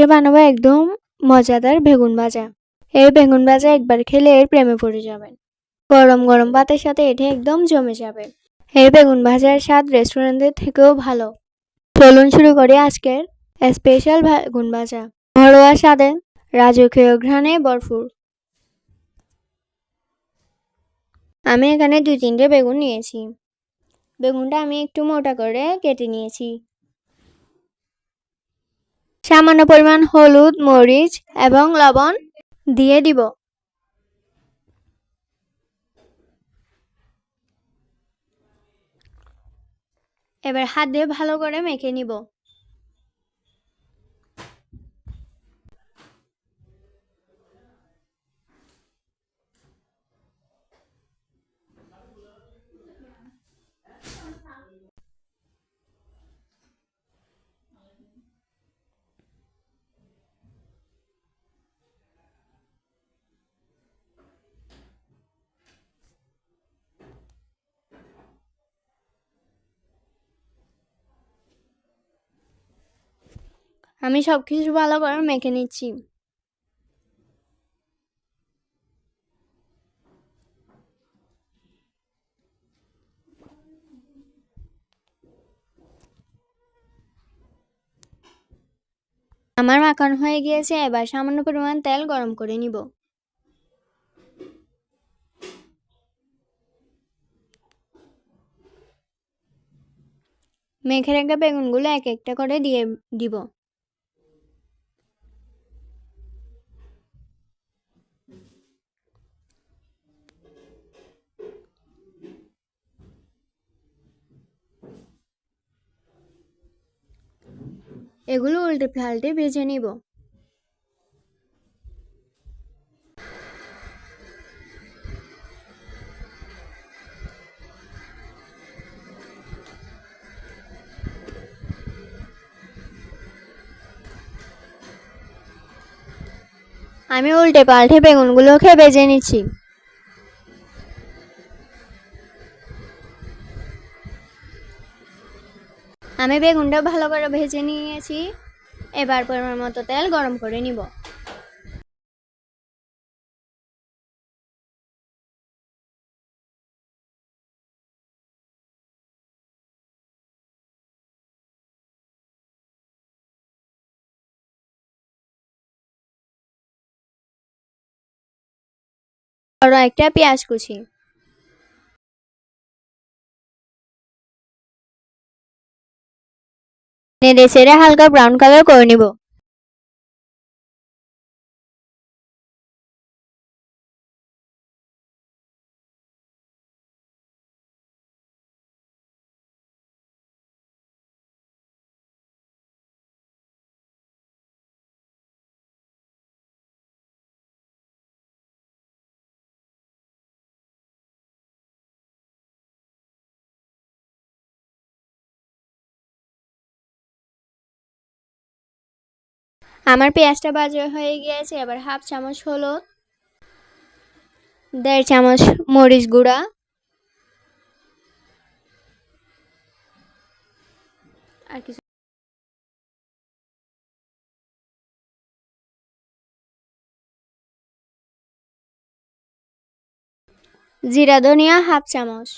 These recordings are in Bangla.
আজকে বানাবো একদম মজাদার বেগুন ভাজা। এই বেগুন ভাজা একবার খেলে এর প্রেমে পড়ে যাবেন। গরম গরম ভাতের সাথে এটা একদম জমে যাবে। এই বেগুন ভাজার স্বাদ রেস্টুরেন্টের থেকেও ভালো। চলুন শুরু করি আজকের স্পেশাল বেগুন ভাজা। ঘরোয়া স্বাদে রাজকীয় ঘ্রাণে ভরপুর। আমি এখানে দুই তিনটে বেগুন নিয়েছি। বেগুনটা আমি একটু মোটা করে কেটে নিয়েছি। সামান্য পরিমাণ হলুদ, মরিচ এবং লবণ দিয়ে দিব। এবার হাত দিয়ে ভালো করে মেখে নিব। আমি সব কিছু ভালো করে মেখে নিচ্ছি। আমার মাখানো হয়ে গিয়েছে, এবার সামান্য পরিমাণ তেল গরম করে নিব। মেখে রাখা বেগুনগুলো এক একটা করে দিয়ে দিব। এগুলো উল্টে পাল্টে ভেজে নিব। আমি উল্টে পাল্টে বেগুনগুলোকে ভেজে নিচ্ছি। আমি বেগুনটা ভালো করে ভেজে নিয়েছি। এবার পরিমাণ মতো তেল গরম করে নিব। বড় একটা পেঁয়াজ কুচি। নেড়ে ছেড়ে হালকা ব্রাউন কালার করে নিব। আমার পেঁয়াজটা বাজার হয়ে গিয়েছে, এবার হাফ চামচ হলুদ দেড় চামচ মরিচ গুঁড়া, আর কিছু জিরা ধনিয়া হাফ চামচ।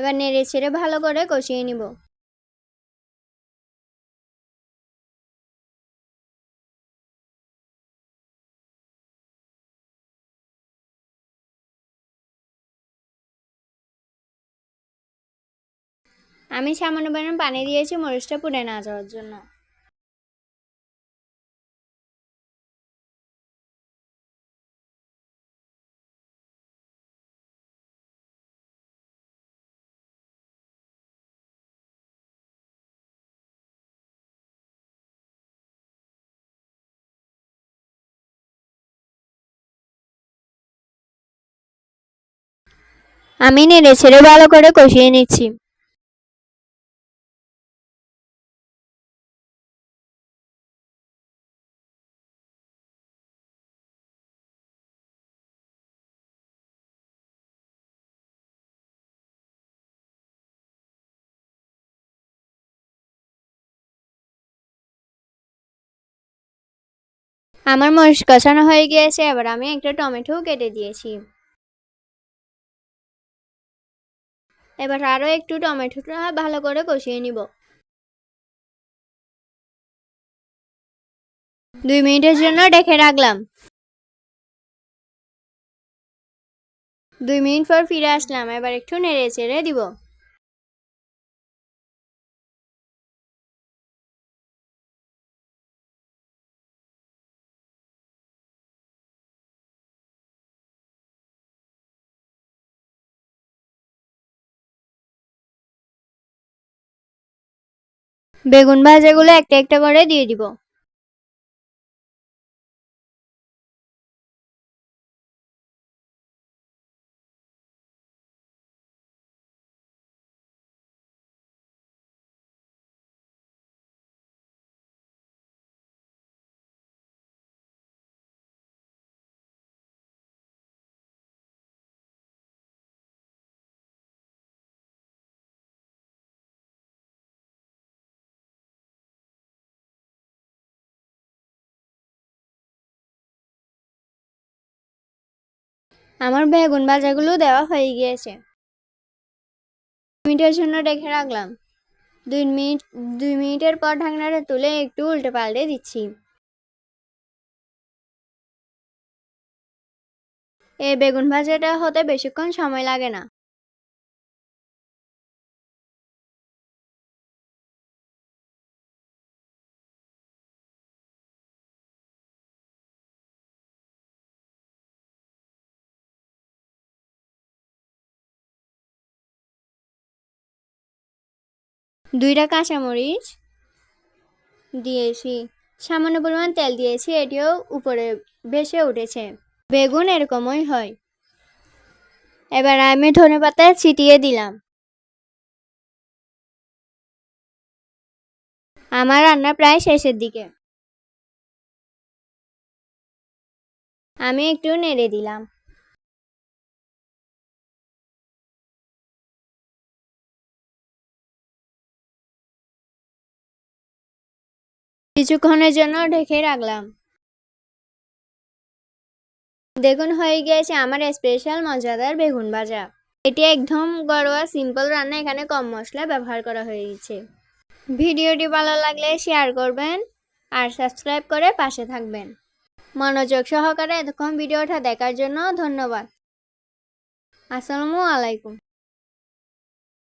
এবার নেড়ে ছেড়ে ভালো করে কষিয়ে নিব। আমি সামান্য পরিমাণ পানি দিয়েছি, মরিচটা পুড়ে না যাওয়ার জন্য। আমি নেড়ে ছেড়ে ভালো করে কষিয়ে নিচ্ছি। আমার মরিচ কষানো হয়ে গিয়েছে, এবার আমি একটা টমেটো কেটে দিয়েছি। এবার আরও একটু টমেটোটা ভালো করে কষিয়ে নিব। দুই মিনিটের জন্য ডেকে রাখলাম। দুই মিনিট পর ফিরে আসলাম, এবার একটু নেড়ে চেড়ে দিব। বেগুন ভাজাগুলো একটা একটা করে দিয়ে দিব। আমার বেগুন ভাজাগুলো দেওয়া হয়ে গিয়েছে। মিনিটের জন্য রেখে রাখলাম। দুই মিনিট, দুই মিনিটের পর ঢাকনাটা তুলে একটু উল্টে পাল্টে দিচ্ছি। এই বেগুন ভাজাটা হতে বেশিক্ষণ সময় লাগে না। দুইটা কাঁচামরিচ দিয়েছি। সামান্য পরিমাণ তেল দিয়েছি, এটিও উপরে ভেসে উঠেছে। বেগুন এরকমই হয়। এবার আমি ধনে পাতা ছিটিয়ে দিলাম। আমার রান্না প্রায় শেষের দিকে। আমি একটু নেড়ে দিলাম। কিছুক্ষণের জন্য ঢেকে রাখলাম। দেখুন, হয়ে গিয়েছে আমার স্পেশাল মজাদার বেগুন ভাজা। এটি একদম ঘরোয়া সিম্পল রান্না, এখানে কম মশলা ব্যবহার করা হয়েছে। ভিডিওটি ভালো লাগলে শেয়ার করবেন আর সাবস্ক্রাইব করে পাশে থাকবেন। মনোযোগ সহকারে এতক্ষণ ভিডিওটা দেখার জন্য ধন্যবাদ। আসসালামু আলাইকুম।